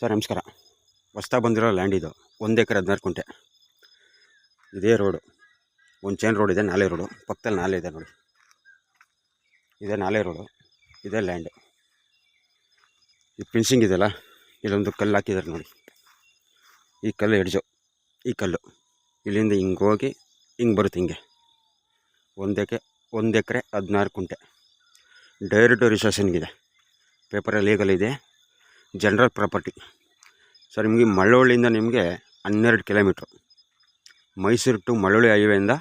Sir, ನಮಸ್ಕಾರ. ಹೊಸ್ದಾಗಿ ಬಂದಿರೋ ಲ್ಯಾಂಡ್ ಇದು. ಒಂದು ಎಕರೆ ಹದಿನಾರು ಕುಂಟೆ. ಇದೇ ರೋಡು ಒಂದು ಚೈನ್ ರೋಡ್ ಇದೆ, ನಾಲೆ ರೋಡು ಪಕ್ಕದಲ್ಲಿ ನಾಲೆ ಇದೆ ನೋಡಿ. ಇದೇ ನಾಲೆ ರೋಡು ಇದೇ ಲ್ಯಾಂಡು ಈ ಫಿನ್ಸಿಂಗ್ ಇದೆಯಲ್ಲ, ಇಲ್ಲೊಂದು ಕಲ್ಲು ಹಾಕಿದ್ದಾರೆ ನೋಡಿ. ಈ ಕಲ್ಲು ಎಡ್ಜು. ಈ ಕಲ್ಲು. ಇಲ್ಲಿಂದ ಹಿಂಗೆ ಹೋಗಿ ಹಿಂಗೆ ಬರುತ್ತೆ ಹಿಂಗೆ. ಒಂದು ಎಕರೆ ಒಂದು ಎಕರೆ ಹದಿನಾರು ಕುಂಟೆ. ಡೈರೆಕ್ಟ್ ರಿಸೆಷನ್ಗಿದೆ ಪೇಪರಲ್ಲಿ ಲೀಗಲ್ ಇದೆ. ಜನರಲ್ ಪ್ರಾಪರ್ಟಿ ಸರ್ ನಿಮಗೆ ಮಳ್ಳೊಳ್ಳಿಯಿಂದ ನಿಮಗೆ ಹನ್ನೆರಡು ಕಿಲೋಮೀಟ್ರ್. ಮೈಸೂರು ಟು ಮಳ್ಳೊಳ್ಳಿ ಹೈವೆಯಿಂದ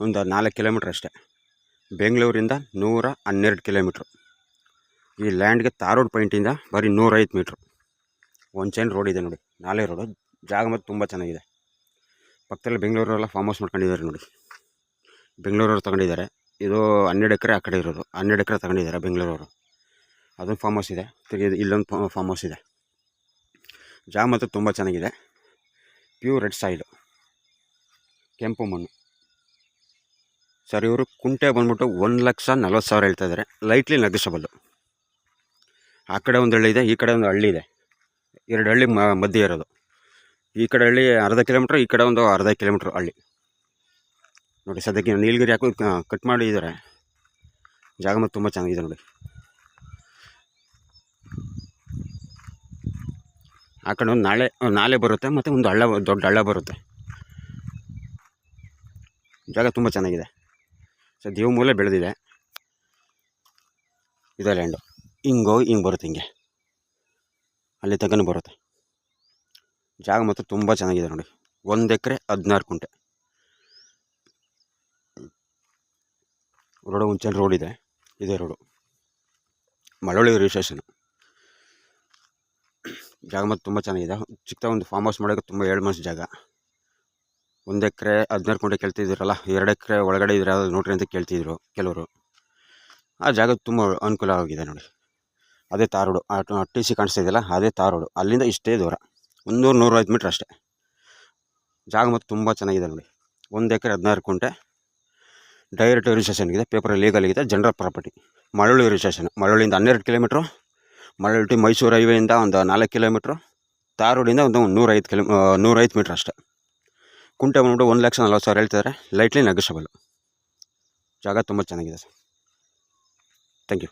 ಒಂದು ನಾಲ್ಕು ಕಿಲೋಮೀಟ್ರ್ ಅಷ್ಟೇ. ಬೆಂಗಳೂರಿಂದ ನೂರ ಹನ್ನೆರಡು ಕಿಲೋಮೀಟ್ರ್. ಈ ಲ್ಯಾಂಡ್ಗೆ ತಾರೋಡ್ ಪಾಯಿಂಟಿಂದ ಬರೀ ನೂರೈದು ಮೀಟ್ರ್. ಒಂದು ಚೈನ್ ರೋಡ್ ಇದೆ ನೋಡಿ. ನಾಲೆ ರೋಡು ಜಾಗ ಮತ್ತು ತುಂಬ ಚೆನ್ನಾಗಿದೆ. ಪಕ್ಕದಲ್ಲಿ ಬೆಂಗಳೂರೆಲ್ಲ ಫಾರ್ಮ್ ಹೌಸ್ ಮಾಡ್ಕೊಂಡಿದ್ದಾರೆ ನೋಡಿ. ಬೆಂಗಳೂರವ್ರು ತಗೊಂಡಿದ್ದಾರೆ. ಇದು ಹನ್ನೆರಡು ಎಕರೆ ಆ ಕಡೆ ಇರೋದು. ಹನ್ನೆರಡು ಎಕರೆ ತಗೊಂಡಿದ್ದಾರೆ ಬೆಂಗಳೂರವರು. ಅದೊಂದು ಫಾರ್ಮ್ ಹೌಸ್ ಇದೆ ತೆಗೆದು ಇಲ್ಲೊಂದು ಫಾರ್ಮ್ ಹೌಸ್ ಇದೆ. ಜಾಗ ಮಾತ್ರ ತುಂಬ ಚೆನ್ನಾಗಿದೆ. ಪ್ಯೂರ್ ರೆಡ್ ಸಾಯಿಲು ಕೆಂಪು ಮಣ್ಣು. ಸರ್, ಇವರು ಕುಂಟೆ ಬಂದ್ಬಿಟ್ಟು ಒಂದು ಲಕ್ಷ ನಲ್ವತ್ತು ಸಾವಿರ ಹೇಳ್ತಾ ಇದ್ದಾರೆ ಲೈಟ್ಲಿ ನೆಗೋಷಬಲ್ಲು ಆ ಕಡೆ ಒಂದು ಹಳ್ಳಿ ಇದೆ, ಈ ಕಡೆ ಒಂದು ಹಳ್ಳಿ ಇದೆ. ಎರಡು ಹಳ್ಳಿ ಮಧ್ಯೆ ಇರೋದು. ಈ ಕಡೆ ಹಳ್ಳಿ ಅರ್ಧ ಕಿಲೋಮೀಟ್ರ್ ಈ ಕಡೆ ಒಂದು ಅರ್ಧ ಕಿಲೋಮೀಟ್ರ್ ಹಳ್ಳಿ. ನೋಡಿ, ಸದ್ಯಕ್ಕೆ ನೀಲಗಿರಿ ಹಾಕಿ ಕಟ್ ಮಾಡಿದ್ದಾರೆ. ಜಾಗ ಮತ್ತು ತುಂಬ ಚೆನ್ನಾಗಿದೆ ನೋಡಿ. ಆ ಕಡೆ ಒಂದು ನಾಳೆ ನಾಲೆ ಬರುತ್ತೆ ಮತ್ತು ಒಂದು ಹಳ್ಳ, ದೊಡ್ಡ ಹಳ್ಳ ಬರುತ್ತೆ. ಜಾಗ ತುಂಬ ಚೆನ್ನಾಗಿದೆ. ಸೊ, ದೇವ ಮೂಲೆ ಬೆಳೆದಿದೆ. ಇದೆ ಲ್ಯಾಂಡು ಹಿಂಗೆ, ಹೋಗಿ ಹಿಂಗೆ ಬರುತ್ತೆ ಹಿಂಗೆ. ಅಲ್ಲಿ ತಗನು ಬರುತ್ತೆ. ಜಾಗ ಮಾತ್ರ ತುಂಬ ಚೆನ್ನಾಗಿದೆ ನೋಡಿ. ಒಂದು ಎಕರೆ ಹದಿನಾರು ಕುಂಟೆ. ರೋಡು ಮುಂಚೆ ರೋಡ್ ಇದೆ. ಇದೇ ರೋಡು. ಮಳವಳ್ಳಿ ರಿಜಿಸ್ಟ್ರೇಷನು ಜಾಗ ಮತ್ತು ತುಂಬ ಚೆನ್ನಾಗಿದೆ. ಚಿಕ್ಕ ಒಂದು ಫಾರ್ಮ್ ಹೌಸ್ ಮಾಡೋಕ್ಕೆ ತುಂಬ ಏಳು ಮಾಸ ಜಾಗ. ಒಂದು ಎಕರೆ ಹದಿನಾರು ಕುಂಟೆ ಕೇಳ್ತಿದ್ದೀರಲ್ಲ, ಎರಡು ಎಕರೆ ಒಳಗಡೆ ಇದ್ರೆ ಯಾವ್ದು ನೋಡ್ರಿ ಅಂತ ಕೇಳ್ತಿದ್ರು ಕೆಲವರು. ಆ ಜಾಗ ತುಂಬ ಅನುಕೂಲವಾಗಿದೆ ನೋಡಿ. ಅದೇ ತಾರ್ ಆ ಟಿ ಸಿ ಕಾಣಿಸ್ತಾ ಅದೇ ತಾರೋಡು ರೋಡು ಅಲ್ಲಿಂದ ಇಷ್ಟೇ ದೂರ. ಮುನ್ನೂರು, ನೂರೈವತ್ತು ಮೀಟ್ರ್ ಅಷ್ಟೇ. ಜಾಗ ಮತ್ತು ತುಂಬ ಚೆನ್ನಾಗಿದೆ ನೋಡಿ. ಒಂದು ಎಕರೆ ಹದಿನಾರು ಕುಂಟೆ ಡೈರೆಕ್ಟ್ ರಿಜಿಸ್ಟ್ರೇಷನ್ಗಿದೆ ಪೇಪರ್ ಲೀಗಲ್ ಇದೆ ಜನರಲ್ ಪ್ರಾಪರ್ಟಿ ಮಳವಳ್ಳಿ ರಿಜಿಸ್ಟ್ರೇಷನ್ ಮಳವಳ್ಳಿಯಿಂದ ಹನ್ನೆರಡು ಕಿಲೋಮೀಟ್ರು ಮಳವಳ್ಳಿ ಟು ಮೈಸೂರು ಹೈವೇಯಿಂದ ಒಂದು ನಾಲ್ಕು ಕಿಲೋಮೀಟ್ರು ತಾರ್ ಒಂದು ನೂರೈದು ಕಿಲೋ ನೂರೈದು ಮೀಟ್ರ್ ಅಷ್ಟೇ. ಕುಂಟೆ ಬಂದ್ಬಿಟ್ಟು ಒಂದು ಲಕ್ಷ ನಲ್ವತ್ತು ಸಾವಿರ ಹೇಳ್ತಿದ್ದಾರೆ. ಲೈಟ್ಲಿ ನೆಗೋಷಬಲ್ ಜಾಗ ತುಂಬ ಚೆನ್ನಾಗಿದೆ ಸರ್. Thank you